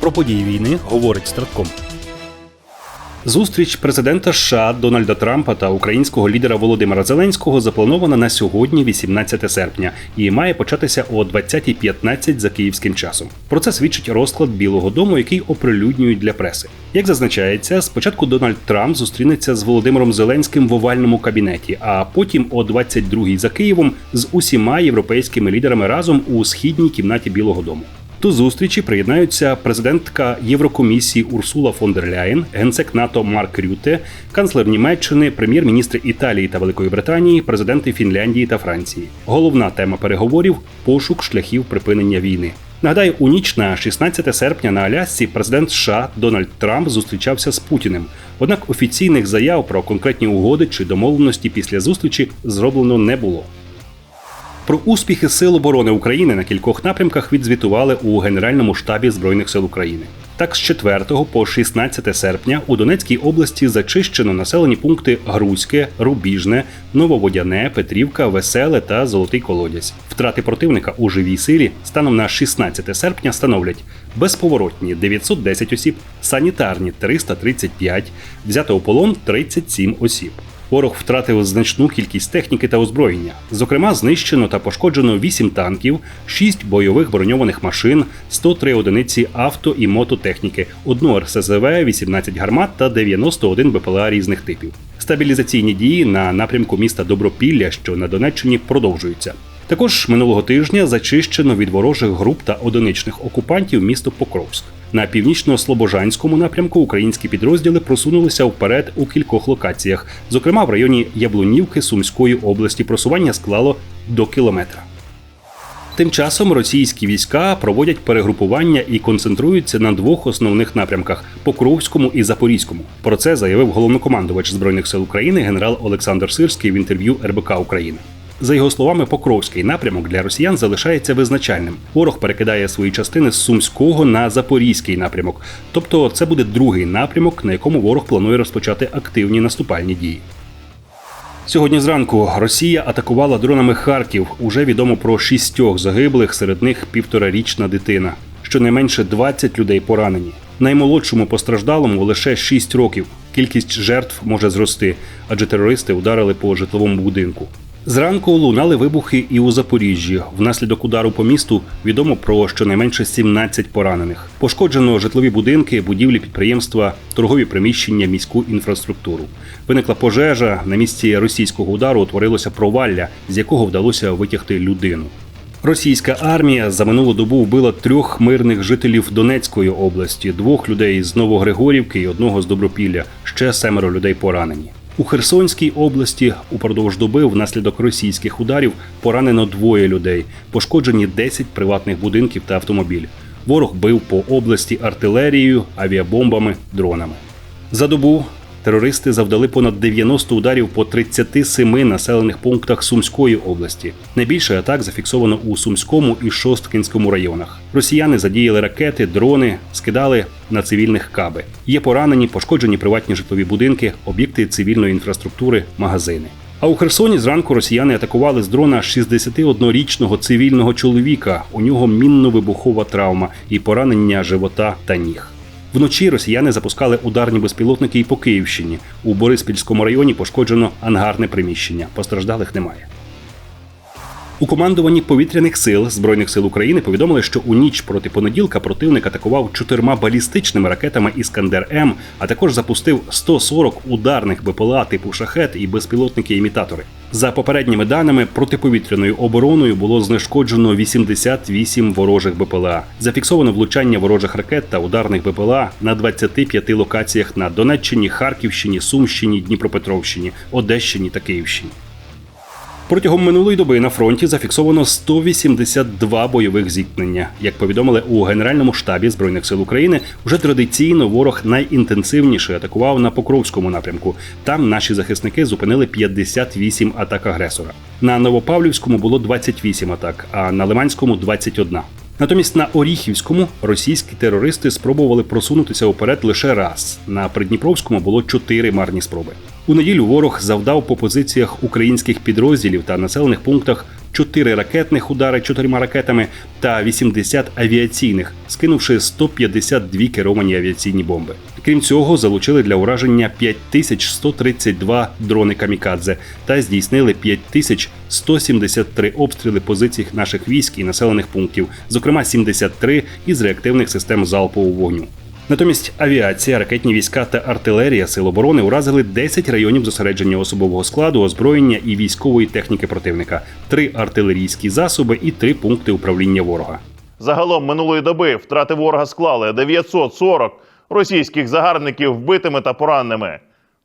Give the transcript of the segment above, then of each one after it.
Про події війни говорить Стратком. Зустріч президента США Дональда Трампа та українського лідера Володимира Зеленського запланована на сьогодні, 18 серпня, і має початися о 20.15 за київським часом. Про це свідчить розклад Білого Дому, який оприлюднюють для преси. Як зазначається, спочатку Дональд Трамп зустрінеться з Володимиром Зеленським в овальному кабінеті, а потім о 22.00 за Києвом з усіма європейськими лідерами разом у східній кімнаті Білого Дому. До зустрічі приєднаються президентка Єврокомісії Урсула фон дер Ляєн, генсек НАТО Марк Рюте, канцлер Німеччини, прем'єр-міністри Італії та Великої Британії, президенти Фінляндії та Франції. Головна тема переговорів пошук шляхів припинення війни. Нагадаю, у ніч на 16 серпня на Алясці президент США Дональд Трамп зустрічався з Путіним. Однак офіційних заяв про конкретні угоди чи домовленості після зустрічі зроблено не було. Про успіхи Сил оборони України на кількох напрямках відзвітували у Генеральному штабі Збройних сил України. Так, з 4 по 16 серпня у Донецькій області зачищено населені пункти Грузьке, Рубіжне, Нововодяне, Петрівка, Веселе та Золотий Колодязь. Втрати противника у живій силі станом на 16 серпня становлять безповоротні 910 осіб, санітарні 335, взято у полон 37 осіб. Ворог втратив значну кількість техніки та озброєння. Зокрема, знищено та пошкоджено 8 танків, 6 бойових броньованих машин, 103 одиниці авто і мототехніки, 1 РСЗВ, 18 гармат та 91 БПЛА різних типів. Стабілізаційні дії на напрямку міста Добропілля, що на Донеччині, продовжуються. Також минулого тижня зачищено від ворожих груп та одиничних окупантів місто Покровськ. На північно-слобожанському напрямку українські підрозділи просунулися вперед у кількох локаціях, зокрема в районі Яблунівки Сумської області. Просування склало до кілометра. Тим часом російські війська проводять перегрупування і концентруються на двох основних напрямках Покровському і Запорізькому. Про це заявив головнокомандувач збройних сил України генерал Олександр Сирський в інтерв'ю РБК України. За його словами, Покровський напрямок для росіян залишається визначальним. Ворог перекидає свої частини з Сумського на Запорізький напрямок. Тобто, це буде другий напрямок, на якому ворог планує розпочати активні наступальні дії. Сьогодні зранку Росія атакувала дронами Харків. Уже відомо про шістьох загиблих, серед них півторарічна дитина. Щонайменше 20 людей поранені. Наймолодшому постраждалому лише 6 років. Кількість жертв може зрости, адже терористи ударили по житловому будинку. Зранку лунали вибухи і у Запоріжжі. Внаслідок удару по місту відомо про щонайменше 17 поранених. Пошкоджено житлові будинки, будівлі підприємства, торгові приміщення, міську інфраструктуру. Виникла пожежа. На місці російського удару утворилося провалля, з якого вдалося витягти людину. Російська армія за минулу добу вбила трьох мирних жителів Донецької області, двох людей з Новогригорівки і одного з Добропілля. Ще семеро людей поранені. У Херсонській області упродовж доби внаслідок російських ударів поранено двоє людей, пошкоджені 10 приватних будинків та автомобіль. Ворог бив по області артилерією, авіабомбами, дронами. За добу терористи завдали понад 90 ударів по 37 населених пунктах Сумської області. Найбільше атак зафіксовано у Сумському і Шосткинському районах. Росіяни задіяли ракети, дрони, скидали на цивільних каби. Є поранені, пошкоджені приватні житлові будинки, об'єкти цивільної інфраструктури, магазини. А у Херсоні зранку росіяни атакували з дрона 61-річного цивільного чоловіка. У нього мінно-вибухова травма і поранення живота та ніг. Вночі росіяни запускали ударні безпілотники і по Київщині. У Бориспільському районі пошкоджено ангарне приміщення. Постраждалих немає. У командуванні повітряних сил збройних сил України повідомили, що у ніч проти понеділка противник атакував чотирма балістичними ракетами Іскандер М, а також запустив 140 ударних БПЛА типу шахет і безпілотники-імітатори. За попередніми даними, протиповітряною обороною було знешкоджено 88 ворожих БПЛА. Зафіксовано влучання ворожих ракет та ударних БПЛА на 25 локаціях на Донеччині, Харківщині, Сумщині, Дніпропетровщині, Одещині та Київщині. Протягом минулої доби на фронті зафіксовано 182 бойових зіткнення. Як повідомили у Генеральному штабі збройних сил України, вже традиційно ворог найінтенсивніше атакував на Покровському напрямку. Там наші захисники зупинили 58 атак агресора. На Новопавлівському було 28 атак, а на Лиманському 21. Натомість на Оріхівському російські терористи спробували просунутися уперед лише раз. На Придніпровському було чотири марні спроби. У неділю ворог завдав по позиціях українських підрозділів та населених пунктах 4 ракетних удари чотирма ракетами та 80 авіаційних, скинувши 152 керовані авіаційні бомби. Крім цього, залучили для ураження 5132 дрони камікадзе та здійснили 5173 обстріли позицій наших військ і населених пунктів, зокрема 73 із реактивних систем залпового вогню. Натомість авіація, ракетні війська та артилерія Сил оборони уразили 10 районів зосередження особового складу, озброєння і військової техніки противника, три артилерійські засоби і три пункти управління ворога. Загалом минулої доби втрати ворога склали 940 російських загарбників вбитими та пораненими.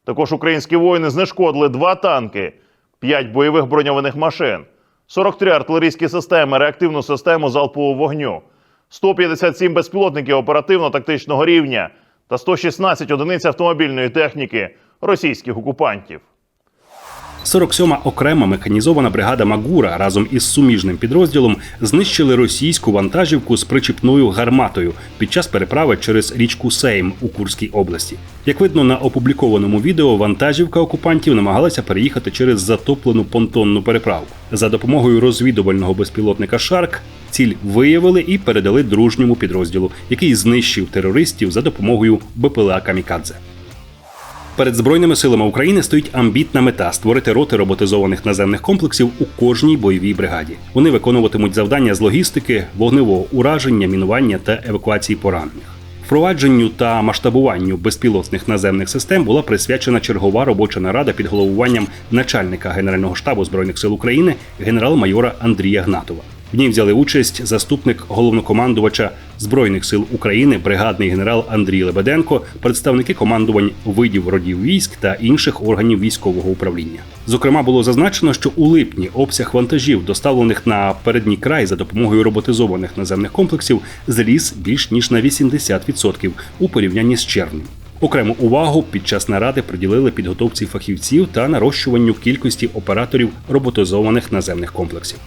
Також українські воїни знешкодили два танки, 5 бойових броньованих машин, 43 артилерійські системи, реактивну систему залпового вогню, 157 безпілотників оперативно-тактичного рівня та 116 одиниць автомобільної техніки російських окупантів. 47-ма окрема механізована бригада Магура разом із суміжним підрозділом знищили російську вантажівку з причіпною гарматою під час переправи через річку Сейм у Курській області. Як видно на опублікованому відео, вантажівка окупантів намагалася переїхати через затоплену понтонну переправу. За допомогою розвідувального безпілотника Шарк ціль виявили і передали дружньому підрозділу, який знищив терористів за допомогою БПЛА Камікадзе. Перед збройними силами України стоїть амбітна мета створити роти роботизованих наземних комплексів у кожній бойовій бригаді. Вони виконуватимуть завдання з логістики, вогневого ураження, мінування та евакуації поранених. Впровадженню та масштабуванню безпілотних наземних систем була присвячена чергова робоча нарада під головуванням начальника Генерального штабу збройних сил України генерал-майора Андрія Гнатова. В ній взяли участь заступник головнокомандувача збройних сил України, бригадний генерал Андрій Лебеденко, представники командувань видів родів військ та інших органів військового управління. Зокрема, було зазначено, що у липні обсяг вантажів, доставлених на передній край за допомогою роботизованих наземних комплексів, зріс більш ніж на 80% у порівнянні з червнем. Окрему увагу під час наради приділили підготовці фахівців та нарощуванню кількості операторів роботизованих наземних комплексів.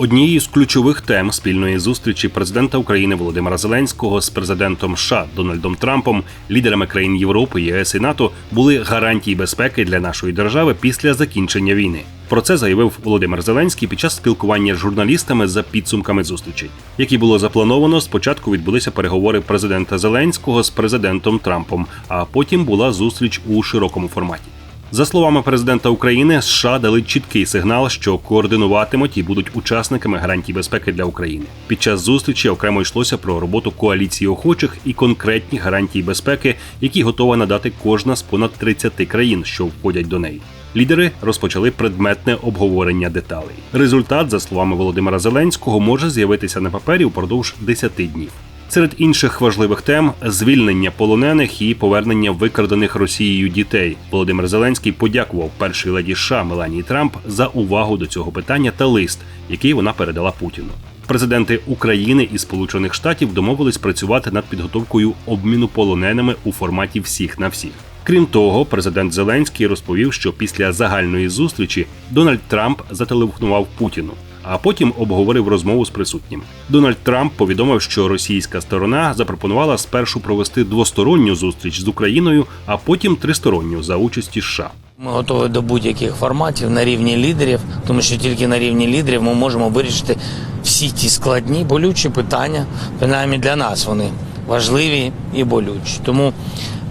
Однією з ключових тем спільної зустрічі президента України Володимира Зеленського з президентом США Дональдом Трампом, лідерами країн Європи, ЄС і НАТО були гарантії безпеки для нашої держави після закінчення війни. Про це заявив Володимир Зеленський під час спілкування з журналістами за підсумками зустрічей. Які було заплановано, спочатку відбулися переговори президента Зеленського з президентом Трампом, а потім була зустріч у широкому форматі. За словами президента України, США дали чіткий сигнал, що координуватимуть і будуть учасниками гарантій безпеки для України. Під час зустрічі окремо йшлося про роботу коаліції охочих і конкретні гарантії безпеки, які готова надати кожна з понад 30 країн, що входять до неї. Лідери розпочали предметне обговорення деталей. Результат, за словами Володимира Зеленського, може з'явитися на папері впродовж 10 днів. Серед інших важливих тем звільнення полонених і повернення викрадених Росією дітей. Володимир Зеленський подякував першій леді США Меланії Трамп за увагу до цього питання та лист, який вона передала Путіну. Президенти України і Сполучених Штатів домовились працювати над підготовкою обміну полоненими у форматі всіх на всіх. Крім того, президент Зеленський розповів, що після загальної зустрічі Дональд Трамп зателефонував Путіну а потім обговорив розмову з присутнім. Дональд Трамп повідомив, що російська сторона запропонувала спершу провести двосторонню зустріч з Україною, а потім тристоронню за участі США. Ми готові до будь-яких форматів на рівні лідерів, тому що тільки на рівні лідерів ми можемо вирішити всі ті складні болючі питання. Принаймні для нас вони важливі і болючі. Тому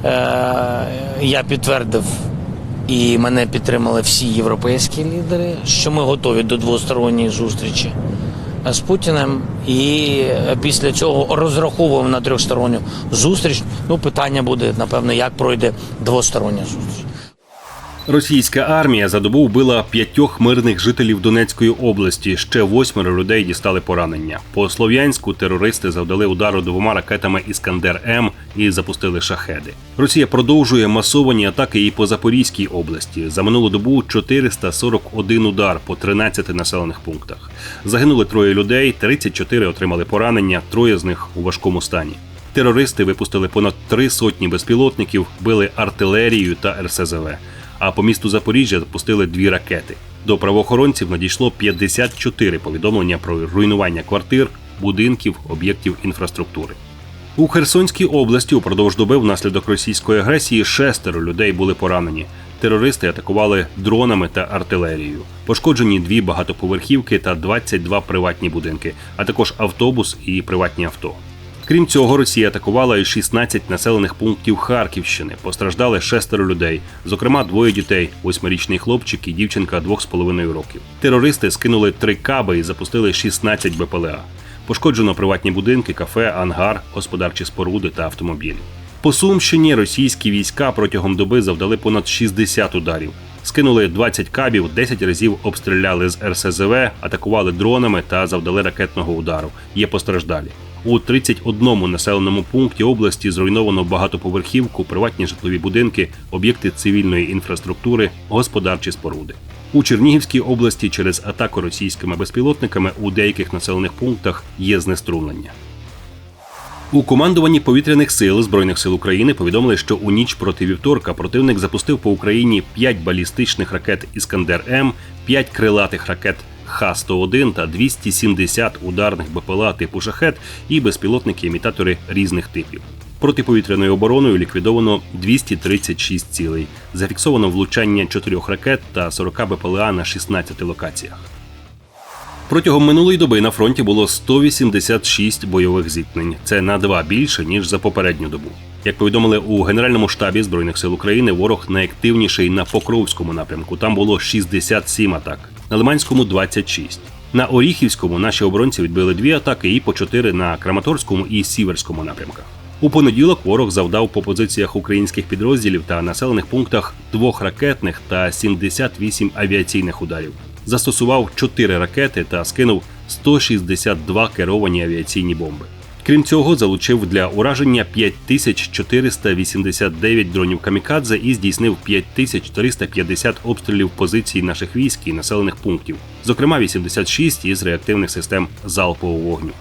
е- я підтвердив і мене підтримали всі європейські лідери, що ми готові до двосторонньої зустрічі з Путіним. І після цього розраховуємо на трьохсторонню зустріч. Ну, питання буде напевно, як пройде двостороння зустріч. Російська армія за добу вбила п'ятьох мирних жителів Донецької області. Ще восьмеро людей дістали поранення. По слов'янську терористи завдали удару двома ракетами Іскандер М і запустили шахеди. Росія продовжує масовані атаки і по Запорізькій області. За минулу добу 441 удар по 13 населених пунктах. Загинули троє людей, 34 отримали поранення, троє з них у важкому стані. Терористи випустили понад три сотні безпілотників, били артилерію та РСЗВ а по місту Запоріжжя запустили дві ракети. До правоохоронців надійшло 54 повідомлення про руйнування квартир, будинків, об'єктів інфраструктури. У Херсонській області упродовж доби внаслідок російської агресії шестеро людей були поранені. Терористи атакували дронами та артилерією. Пошкоджені дві багатоповерхівки та 22 приватні будинки, а також автобус і приватні авто. Крім цього, Росія атакувала і 16 населених пунктів Харківщини. Постраждали шестеро людей, зокрема двоє дітей: восьмирічний хлопчик і дівчинка двох з половиною років. Терористи скинули три каби і запустили 16 БПЛА. Пошкоджено приватні будинки, кафе, ангар, господарчі споруди та автомобілі. По Сумщині російські війська протягом доби завдали понад 60 ударів. Скинули 20 кабів, 10 разів обстріляли з РСЗВ, атакували дронами та завдали ракетного удару. Є постраждалі. У 31 населеному пункті області зруйновано багатоповерхівку, приватні житлові будинки, об'єкти цивільної інфраструктури, господарчі споруди. У Чернігівській області через атаку російськими безпілотниками у деяких населених пунктах є знеструмлення. У командуванні повітряних сил збройних сил України повідомили, що у ніч проти вівторка противник запустив по Україні 5 балістичних ракет Іскандер М, 5 крилатих ракет Х-101 та 270 ударних БПЛА типу шахет і безпілотники-імітатори різних типів. Протиповітряною обороною ліквідовано 236 цілей. Зафіксовано влучання 4 ракет та 40 БПЛА на 16 локаціях. Протягом минулої доби на фронті було 186 бойових зіткнень. Це на два більше ніж за попередню добу. Як повідомили у Генеральному штабі збройних сил України, ворог найактивніший на Покровському напрямку. Там було 67 атак, на Лиманському 26. На Оріхівському наші оборонці відбили дві атаки і по чотири на Краматорському і Сіверському напрямках. У понеділок ворог завдав по позиціях українських підрозділів та населених пунктах двох ракетних та 78 авіаційних ударів. Застосував 4 ракети та скинув 162 керовані авіаційні бомби. Крім цього, залучив для ураження 5489 дронів камікадзе і здійснив 5350 обстрілів позицій наших військ і населених пунктів, зокрема 86 із реактивних систем залпового вогню.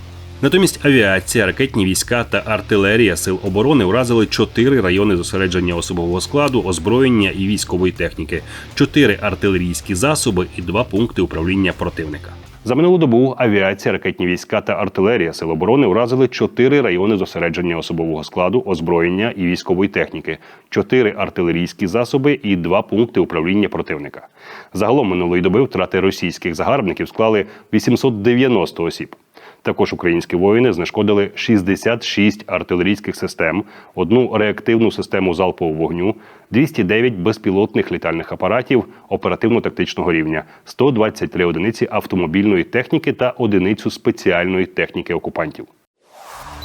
Натомість авіація, ракетні війська та артилерія сил оборони уразили чотири райони зосередження особового складу, озброєння і військової техніки, чотири артилерійські засоби і два пункти управління противника. За минулу добу авіація, ракетні війська та артилерія сил оборони уразили чотири райони зосередження особового складу, озброєння і військової техніки, чотири артилерійські засоби і два пункти управління противника. Загалом минулої доби втрати російських загарбників склали 890 осіб. Також українські воїни знешкодили 66 артилерійських систем, одну реактивну систему залпового вогню, 209 безпілотних літальних апаратів оперативно-тактичного рівня, 123 одиниці автомобільної техніки та одиницю спеціальної техніки окупантів.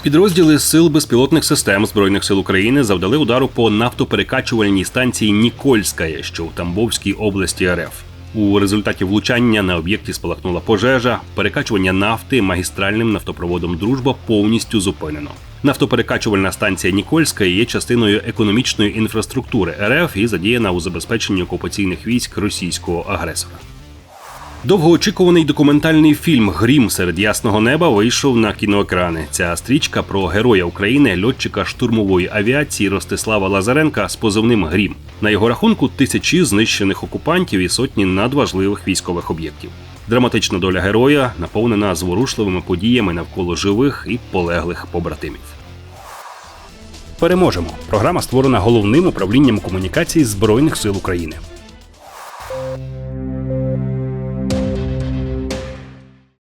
Підрозділи сил безпілотних систем збройних сил України завдали удару по нафтоперекачувальній станції Нікольська, що у Тамбовській області РФ. У результаті влучання на об'єкті спалахнула пожежа. Перекачування нафти магістральним нафтопроводом Дружба повністю зупинено. Нафтоперекачувальна станція Нікольська є частиною економічної інфраструктури РФ і задіяна у забезпеченні окупаційних військ російського агресора. Довгоочікуваний документальний фільм Грім серед ясного неба вийшов на кіноекрани. Ця стрічка про героя України, льотчика штурмової авіації Ростислава Лазаренка з позивним Грім. На його рахунку тисячі знищених окупантів і сотні надважливих військових об'єктів. Драматична доля героя наповнена зворушливими подіями навколо живих і полеглих побратимів. Переможемо. Програма створена головним управлінням комунікацій Збройних сил України.